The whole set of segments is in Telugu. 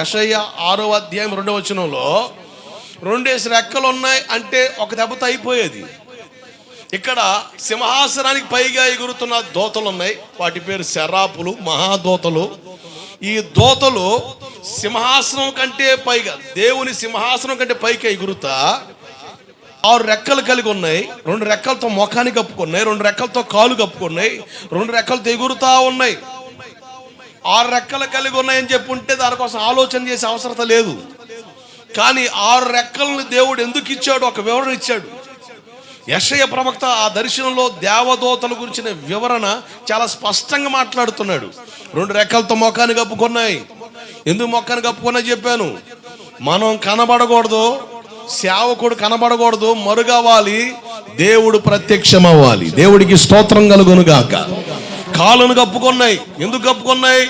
యషయ్య ఆరో అధ్యాయం రెండవ వచనంలో రెండేసి రెక్కలు ఉన్నాయి అంటే ఒక దెబ్బతో అయిపోయేది ఇక్కడ సింహాసనానికి పైగా ఎగురుతున్న దోతలు ఉన్నాయి వాటి పేరు శరాపులు మహాదోతలు. ఈ దోతలు సింహాసనం కంటే పైగా దేవుని సింహాసనం కంటే పైకి ఎగురుతా ఆరు రెక్కలు కలిగి ఉన్నాయి. రెండు రెక్కలతో ముఖాన్ని కప్పుకున్నాయి రెండు రెక్కలతో కాలు కప్పుకున్నాయి రెండు రెక్కలతో ఎగురుతా ఉన్నాయి. ఆరు రెక్కలు కలిగి ఉన్నాయని చెప్పుంటే దానికోసం ఆలోచన చేసే అవసరత లేదు. కానీ ఆరు రెక్కలను దేవుడు ఎందుకు ఇచ్చాడు? ఒక వివరణ ఇచ్చాడు. యశయ ప్రవక్త ఆ దర్శనంలో దేవదూతల గురించిన వివరణ చాలా స్పష్టంగా మాట్లాడుతున్నాడు. రెండు రెక్కలతో మొఖాన్ని కప్పుకున్నాయి. ఎందుకు మొఖాన్ని కప్పుకున్నా చెప్పాను? మనం కనబడకూడదు సేవకుడు కనబడకూడదు మరుగవ్వాలి దేవుడు ప్రత్యక్షమవ్వాలి. దేవుడికి స్తోత్రం కలుగును గాక కాళ్ళను కప్పుకున్నాయి. ఎందుకు కప్పుకున్నాయి?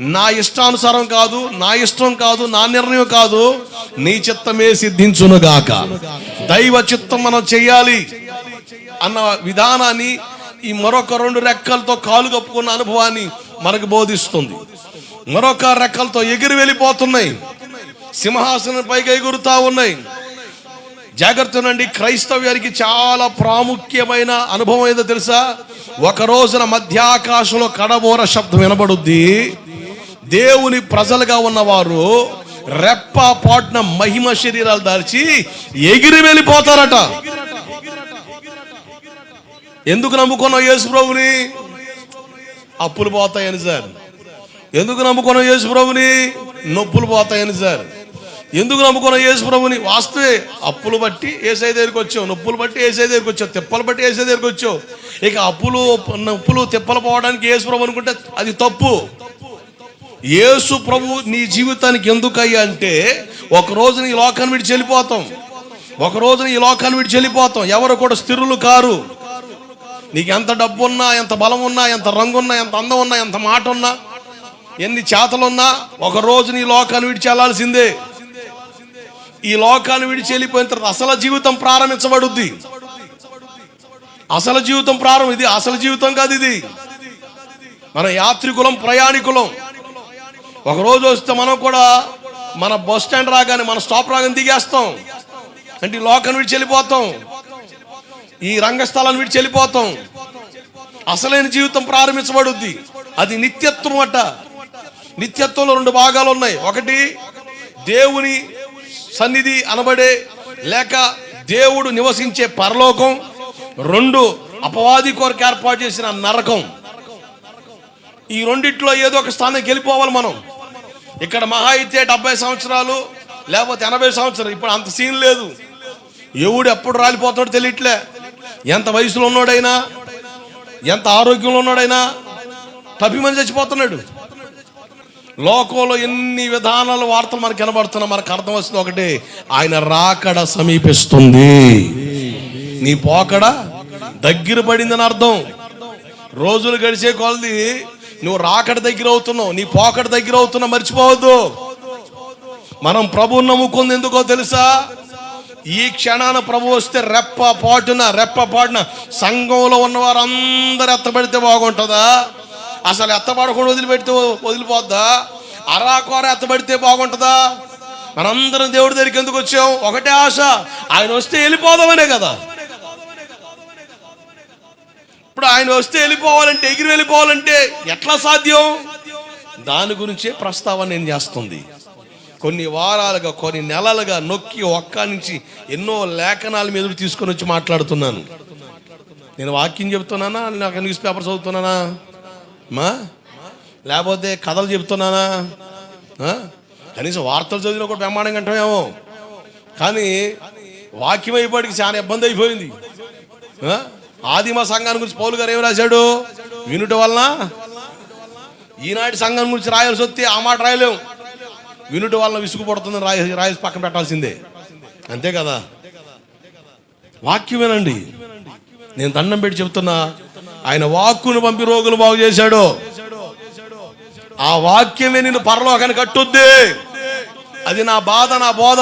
నా ఇష్టానుసారం కాదు నా ఇష్టం కాదు నా నిర్ణయం కాదు. నీ చిత్తమే సిద్ధించునుగాక దైవ చిత్తం మనం చెయ్యాలి అన్న విధానాన్ని ఈ మరొక రెండు రెక్కలతో కాలు కప్పుకున్న అనుభవాన్ని మనకు బోధిస్తుంది. మరొక రెక్కలతో ఎగిరి వెళ్ళిపోతున్నాయి. సింహాసనం పైకి ఎగురుతా ఉన్నాయి. జాగ్రత్తనండి క్రైస్తవ్యానికి చాలా ప్రాముఖ్యమైన అనుభవం ఏదో తెలుసా? ఒక రోజున మధ్యాకాశంలో కడబోర శబ్దం వినబడుద్ది. దేవుని ప్రజలుగా ఉన్నవారు రెప్ప పాటున మహిమ శరీరాలు దాల్చి ఎగిరి వెళ్ళిపోతారట. ఎందుకు నమ్ముకున్నావు యేసు ప్రభుని? అప్పులు పోతాయని సార్. ఎందుకు నమ్ముకున్నావు యేసు ప్రభుని? నొప్పులు పోతాయని సార్. ఎందుకు నమ్ముకున్నావు యేసు ప్రభుని? వాస్తవే. అప్పులు బట్టి ఏసై దగ్గరికి వచ్చావు. నొప్పులు బట్టి ఏసై దగ్గరికి వచ్చావు. తిప్పలు బట్టి ఏసై దగ్గరికి వచ్చావు. ఇక అప్పులు నొప్పులు తిప్పలు పోవడానికి యేసు ప్రభు అనుకుంటే అది తప్పు. యేసు ప్రభు నీ జీవితానికి ఎందుకయ్యా అంటే ఒకరోజు నీ లోకాన్ని విడిచి వెళ్ళిపోతాం. ఒకరోజు నీ లోకాన్ని విడిచి వెళ్ళిపోతాం. ఎవరు కూడా స్థిరులు కారు. నీకు ఎంత డబ్బు ఉన్నా ఎంత బలం ఉన్నా ఎంత రంగు ఉన్నా ఎంత అందం ఉన్నా ఎంత మాట ఉన్నా ఎన్ని చేతలున్నా ఒకరోజు నీ లోకాన్ని విడిచి వెళ్ళాల్సిందే. ఈ లోకాన్ని విడిచి వెళ్ళిపోయిన తర్వాత అసలు జీవితం ప్రారంభించబడుద్ది. అసలు జీవితం ప్రారంభం ఇది అసలు జీవితం కాదు ఇది. మన యాత్రికులం ప్రయాణికులం. ఒకరోజు వస్తే మనం కూడా మన బస్ స్టాండ్ రాగానే మన స్టాప్ రాగానే దిగేస్తాం. అంటే ఈ లోకాన్ని విడిచి వెళ్ళిపోతాం ఈ రంగస్థలాన్ని విడిచి వెళ్ళిపోతాం అసలైన జీవితం ప్రారంభించబడుద్ది. అది నిత్యత్వం అట. నిత్యత్వంలో రెండు భాగాలు ఉన్నాయి. ఒకటి దేవుని సన్నిధి అనబడే లేక దేవుడు నివసించే పరలోకం రెండు అపవాది కొరకు ఏర్పాటు చేసిన నరకం. ఈ రెండిట్లో ఏదో ఒక స్థానం గెలిపోవాలి మనం. ఇక్కడ మహా అయితే డెబ్బై సంవత్సరాలు లేకపోతే ఎనభై సంవత్సరాలు. ఇప్పుడు అంత సీన్ లేదు. ఎవడు ఎప్పుడు రాలిపోతాడో తెలియట్లే. ఎంత వయసులో ఉన్నాడైనా ఎంత ఆరోగ్యంలో ఉన్నాడైనా తప్పిమని చచ్చిపోతున్నాడు. లోకంలో ఎన్ని విధానాల వార్తలు మనకు కనబడుతున్నా మనకు అర్థం వస్తుంది ఒకటి ఆయన రాకడ సమీపిస్తుంది. నీ పోకడ దగ్గర పడిందని అర్థం. రోజులు గడిచే కొలది నువ్వు రాకడ దగ్గర అవుతున్నావు నీ పోకడ దగ్గర అవుతున్నావు మర్చిపోవద్దు. మనం ప్రభువు నమ్ముకుంది ఎందుకో తెలుసా? ఈ క్షణాన ప్రభు వస్తే రెప్ప పాటున రెప్ప పాటున సంఘంలో ఉన్న వారందరూ ఎత్తబడితే బాగుంటుందా? అసలు ఎత్తబడకుండా వదిలిపెడితే వదిలిపోద్దా? అరాకోర ఎత్తబడితే బాగుంటుందా? మనందరం దేవుడి దగ్గరికి ఎందుకు వచ్చాం? ఒకటే ఆశ ఆయన వస్తే వెళ్ళిపోదామనే కదా. ఇప్పుడు ఆయన వస్తే వెళ్ళిపోవాలంటే ఎగిరి వెళ్ళిపోవాలంటే ఎట్లా సాధ్యం? దాని గురించే ప్రస్తావన నేను చేస్తుంది. కొన్ని వారాలుగా కొన్ని నెలలుగా నొక్కి ఒక్క నుంచి ఎన్నో లేఖనాల మీద తీసుకొని వచ్చి మాట్లాడుతున్నాను. నేను వాక్యం చెప్తున్నానా? నాకు న్యూస్ పేపర్ చదువుతున్నానా? మా? లేకపోతే కథలు చెప్తున్నానా? కనీసం వార్తలు చదివిన కూడా బ్రహ్మాండంగా అంటామేమో కానీ వాక్యం అయిపోయాడికి చాలా ఇబ్బంది అయిపోయింది. ఆదిమ సంఘాన్ని గురించి పౌలు గారు ఏం రాశాడు? వినుట వలన ఈనాటి సంఘం గురించి రాయాల్సి వస్తే ఆ మాట రాయలేం. వినుట వలన విసుగు పడుతుంది రాయ రాయల్సి పక్కన పెట్టాల్సిందే. అంతే కదా? వాక్యం వినండి నేను దండం పెట్టి చెప్తున్నా. ఆయన వాక్కును పంపి రోగులు బాగు చేశాడు. ఆ వాక్యమే నిన్ను పరలోకాన్ని కట్టుద్ది. అది నా బాధ నా బోధ.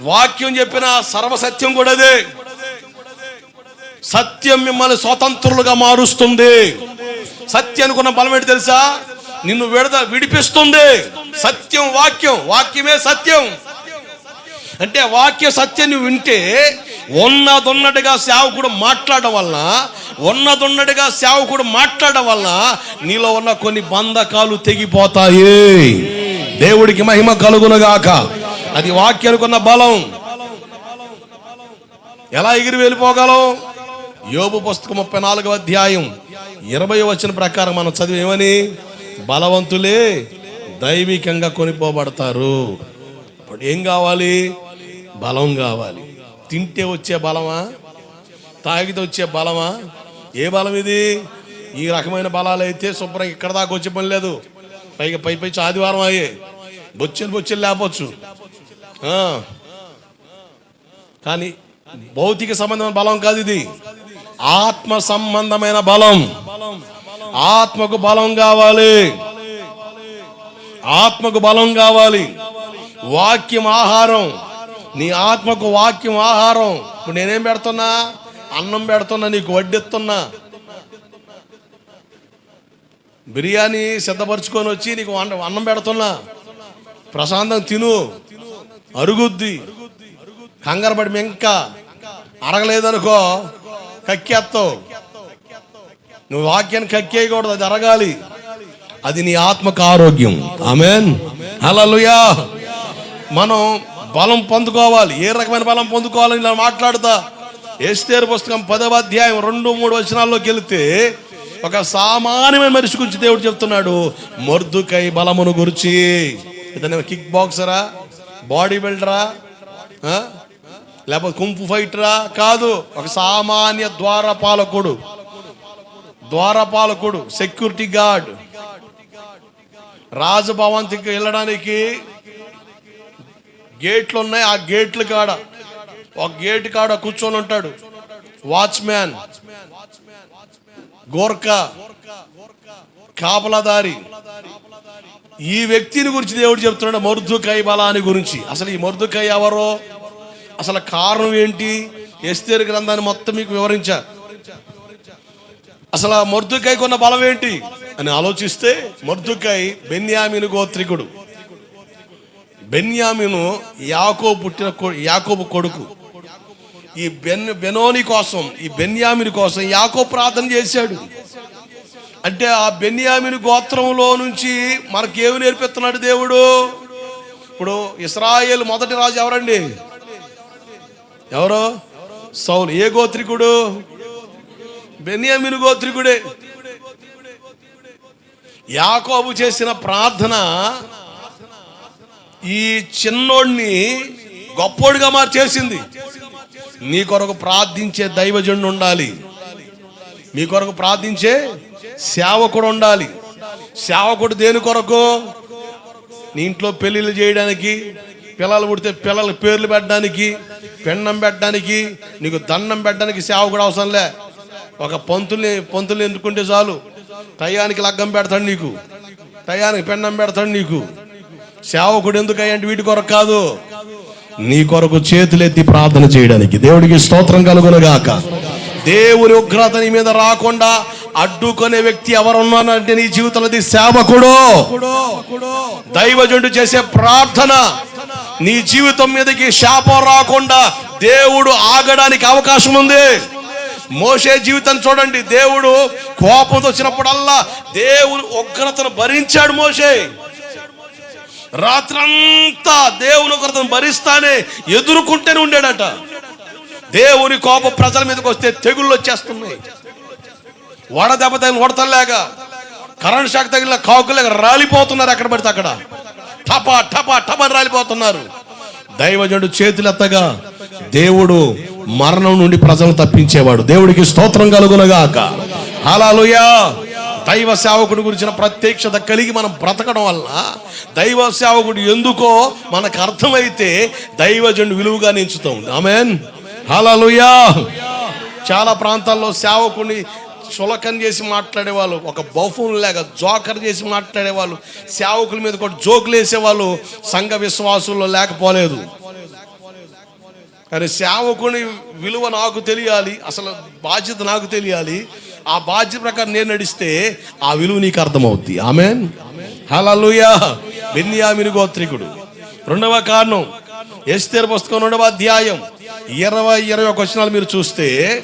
వాక్యం చెప్పిన సర్వసత్యం కూడా అదే. సత్యం మిమ్మల్ని స్వతంత్రులుగా మారుస్తుంది. సత్యం అనుకున్న బలం ఏంటి తెలుసా? నిన్ను విడద విడిపిస్తుంది. సత్యం వాక్యం. వాక్యమే సత్యం. అంటే వాక్య సత్యం నువ్వు వింటే ఉన్నదొన్నట్టుగా సేవకుడు మాట్లాడడం వలన ఉన్నదొన్నట్టుగా సేవకుడు మాట్లాడడం వలన నీలో ఉన్న కొన్ని బంధకాలు తెగిపోతాయి. దేవుడికి మహిమ కలుగునుగాక. అది వాక్యానికి ఉన్న బలం. ఎలా ఎగిరి వెళ్ళిపోగలం? యోబు పుస్తకం ముప్పై నాలుగవ అధ్యాయం ఇరవై వచ్చిన ప్రకారం మనం చదివి ఏమని? బలవంతులే దైవికంగా కొనిపోబడతారు. ఇప్పుడు ఏం కావాలి? బలం కావాలి. తింటే వచ్చే బలమా? తాగితే వచ్చే బలమా? ఏ బలం ఇది? ఈ రకమైన బలాలు అయితే శుభ్రం ఇక్కడ దాకా వచ్చే పని లేదు. పైగా పై పై ఆదివారం అయ్యే. బొచ్చెలు బొచ్చెలు లేపచ్చు. కానీ భౌతిక సంబంధమైన బలం కాదు ఇది. ఆత్మ సంబంధమైన బలం. ఆత్మకు బలం కావాలి. ఆత్మకు బలం కావాలి. వాక్యం ఆహారం. నీ ఆత్మకు వాక్యం ఆహారం. ఇప్పుడు నేనేం పెడుతున్నా? అన్నం పెడుతున్నా నీకు వడ్డిస్తున్నా. బిర్యానీ సిద్ధపరచుకొని వచ్చి నీకు అన్నం అన్నం పెడుతున్నా. ప్రశాంతం తిను. అరుగుద్ది. కంగారు పడి మెంక. అరగలేదనుకో కక్కేస్తావు నువ్వు వాక్యాన్ని కక్కేయకూడదు అది అరగాలి. అది నీ ఆత్మకు ఆరోగ్యం. ఆమెన్. హల్లెలూయా. మనం బలం పొందుకోవాలి. ఏ రకమైన బలం పొందుకోవాలని ఇలా మాట్లాడతా. ఏస్తేరు పుస్తకం పదవ అధ్యాయం రెండు మూడు వచనాల్లోకి వెళితే ఒక సామాన్యమైన మనిషి గురించి దేవుడు చెప్తున్నాడు. మొర్దుకై బలమును గురించి. ఇతను కిక్ బాక్సరా? బాడీ బిల్డరా? లేకపోతే కుంపు ఫైటరా? కాదు ఒక సామాన్య ద్వారపాలకుడు. ద్వారపాలకుడు సెక్యూరిటీ గార్డ్. రాజభవంతికి వెళ్ళడానికి గేట్లు ఉన్నాయి ఆ గేట్ల కాడ. ఒక గేట్ కాడ కూర్చొని ఉంటాడు. వాచ్మ్యాన్ గోర్ఖా. కాపలాదారి. ఈ వ్యక్తిని గురించి దేవుడు చెప్తున్నాడు మరుదుకై బలాని గురించి. అసలు ఈ మరుదుకై ఎవరో? అసలు కారణం ఏంటి? ఎస్తేరు గ్రంథాన్ని మొత్తం మీకు వివరించా. అసలు ఆ మరుదుకైకి ఉన్న బలం ఏంటి? అని ఆలోచిస్తే మొర్దుకై బెన్యామిను గోత్రికుడు. బెన్యామిను యాకో పుట్టిన యాకోబు కొడుకు. ఈ బెన్ బెనోని కోసం ఈ బెన్యామిని కోసం యాకో ప్రార్థన చేశాడు. అంటే ఆ బెన్యామిని గోత్రంలో నుంచి మనకేమి నేర్పిస్తున్నాడు దేవుడు? ఇప్పుడు ఇస్రాయేల్ మొదటి రాజు ఎవరండి? ఎవరు? సౌలు. ఏ గోత్రికుడు? బెన్యామిను గోత్రికుడే. యాకోబు చేసిన ప్రార్థన ఈ చిన్నోడిని గొప్పోడిగా మార్చేసింది. నీ కొరకు ప్రార్థించే దైవజనుడు ఉండాలి. మీ కొరకు ప్రార్థించే సేవకుడు ఉండాలి. సేవకుడు దేని కొరకు? నీ ఇంట్లో పెళ్ళిళ్ళు చేయడానికి పిల్లలు పుడితే పిల్లల పేర్లు పెట్టడానికి పెండం పెట్టడానికి నీకు దండం పెట్టడానికి సేవకుడు అవసరం లే. ఒక పంతుల్ని పంతుల్ని ఎన్నుకుంటే చాలు. టయానికి లగ్గం పెడతాడు నీకు. టయానికి పెండం పెడతాడు నీకు. సేవకుడు ఎందుకు వీటి కొరకు కాదు. నీ కొరకు చేతులెత్తి ప్రార్థన చేయడానికి దేవుడికి స్తోత్రం కలుగునగాక. దేవుని ఉగ్రత నీ మీద రాకుండా అడ్డుకునే వ్యక్తి ఎవరున్నానంటే నీ జీవితంలో సేవకుడు. దైవజుడు చేసే ప్రార్థన నీ జీవితం మీదకి శాపం రాకుండా దేవుడు ఆగడానికి అవకాశం ఉంది. మోసే జీవితం చూడండి. దేవుడు కోపంతో వచ్చినప్పుడల్లా దేవుడు ఉగ్రతను భరించాడు మోసే రాత్రంతా దేవుని ఒకరితను భరిస్తానే ఎదుర్కొంటేనే ఉండాడట. దేవుని కోప ప్రజల మీదకి వస్తే తెగుళ్ళు వచ్చేస్తున్నాయి. వడ దెబ్బ తగిన వడతలేక కరెంట్ షాక్ తగిలిన కాకులేక రాలిపోతున్నారు ఎక్కడ పడితే అక్కడ. టపా టపా టపని రాలిపోతున్నారు. దైవజనుడు చేతులెత్తగా దేవుడు మరణం నుండి ప్రజలను తప్పించేవాడు. దేవుడికి స్తోత్రం కలుగునగాక. హల్లెలూయా! దైవ సేవకుడి గురించిన ప్రత్యక్షత కలిగి మనం బ్రతకడం వల్ల దైవ సేవకుడు ఎందుకో మనకు అర్థమైతే దైవజనుడు విలువగా నించుతాం ఆమెన్. హల్లెలూయా. చాలా ప్రాంతాల్లో సేవకుని చులకం చేసి మాట్లాడేవాళ్ళు ఒక బఫూన్ లేక జోకర్ చేసి మాట్లాడేవాళ్ళు సేవకుల మీద కూడా జోకులు వేసేవాళ్ళు సంఘ విశ్వాసుల్లో లేకపోలేదు. కానీ సేవకుని విలువ నాకు తెలియాలి అసలు బాధ్యత నాకు తెలియాలి ఆ బాధ్యత ప్రకారం నేను నడిస్తే ఆ విలువ నీకు అర్థమవుద్ది. ఆమెన్? హలలుయా బెన్యామిని గోత్రికుడు. రెండవ కారణం ఎస్తేర్ పుస్తకం రెండవ అధ్యాయం ఇరవై ఇరవై ఒక వచనాలు మీరు చూస్తే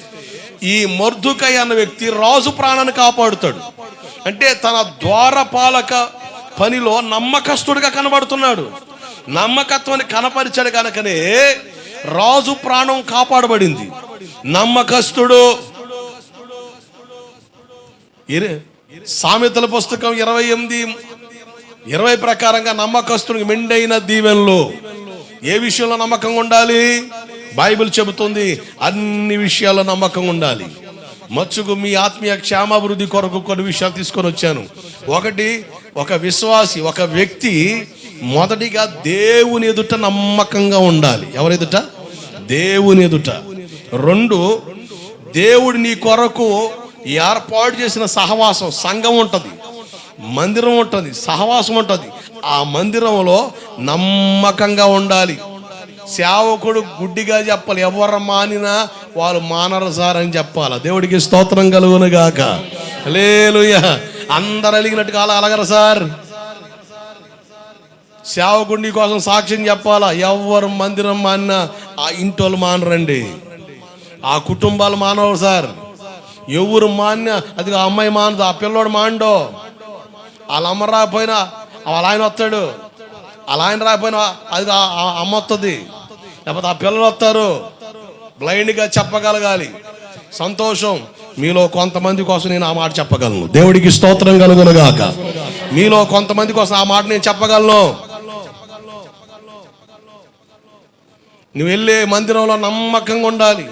ఈ మర్దుకై అన్న వ్యక్తి రాజు ప్రాణాన్ని కాపాడుతాడు. అంటే తన ద్వారపాలక పనిలో నమ్మకస్తుడిగా కనబడుతున్నాడు. నమ్మకత్వాన్ని కనపరిచాడు కనుకనే రాజు ప్రాణం కాపాడబడింది. నమ్మకస్తుడు సామెతల పుస్తకం ఇరవై ఎనిమిది. ఇరవై ప్రకారంగా నమ్మకస్తునికి మెండైన దీవెనలు. ఏ విషయంలో నమ్మకంగా ఉండాలి? బైబిల్ చెబుతుంది అన్ని విషయాల్లో నమ్మకంగా ఉండాలి. మచ్చుకు మీ ఆత్మీయ క్షేమాభివృద్ధి కొరకు కొన్ని విషయాలు తీసుకొని వచ్చాను. ఒకటి ఒక విశ్వాసి ఒక వ్యక్తి మొదటిగా దేవుని ఎదుట నమ్మకంగా ఉండాలి. ఎవరి ఎదుట? దేవుని ఎదుట. రెండు దేవుడు నీ కొరకు ఏర్పాటు చేసిన సహవాసం సంఘం ఉంటుంది మందిరం ఉంటుంది సహవాసం ఉంటుంది. ఆ మందిరంలో నమ్మకంగా ఉండాలి. సేవకుడు గుడ్డిగా చెప్పాలి ఎవరు మానినా వాళ్ళు మానరు సార్ అని చెప్పాలి. దేవుడికి స్తోత్రం కలుగును గాక. లేలుయ అందరు అలిగినట్టుగా అలా అలగరు సార్. సేవకుడి కోసం సాక్ష్యం చెప్పాలా? ఎవరు మందిరం మానినా ఆ ఇంటోళ్ళు మానరండి. ఆ కుటుంబాలు మానవు సార్. ఎవరు మాన్య? అది ఆ అమ్మాయి మానదు ఆ పిల్లోడు మాండో. వాళ్ళ అమ్మ రాకపోయినా వాళ్ళ ఆయన వస్తాడు. వాళ్ళ ఆయన రాకపోయినా అది ఆ అమ్మ వస్తుంది లేకపోతే ఆ పిల్లలు వస్తారు. బ్లైండ్గా చెప్పగలగాలి. సంతోషం. మీలో కొంతమంది కోసం నేను ఆ మాట చెప్పగలను. దేవుడికి స్తోత్రం కలుగునుగాక మీలో కొంతమంది కోసం ఆ మాట నేను చెప్పగలను. నువ్వు వెళ్ళే మందిరంలో నమ్మకంగా ఉండాలి.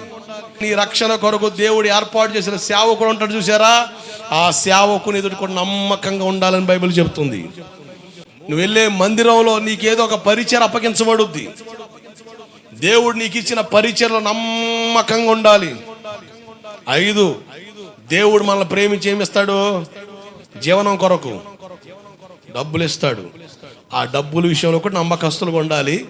నీ రక్షణ కొరకు దేవుడు ఏర్పాటు చేసిన సేవకుడు ఉంటాడు చూసారా ఆ సేవకుని ఎదుటి కూడా నమ్మకంగా ఉండాలని బైబిల్ చెబుతుంది నువ్వు వెళ్ళే మందిరంలో నీకేదో ఒక పరిచయం అప్పగించబడుద్ది. దేవుడు నీకు ఇచ్చిన పరిచయలో నమ్మకంగా ఉండాలి. ఐదు దేవుడు మనల్ని ప్రేమించి ఏమిస్తాడు జీవనం కొరకు డబ్బులు ఇస్తాడు. ఆ డబ్బుల విషయంలో కూడా నమ్మకస్తులుగా ఉండాలి.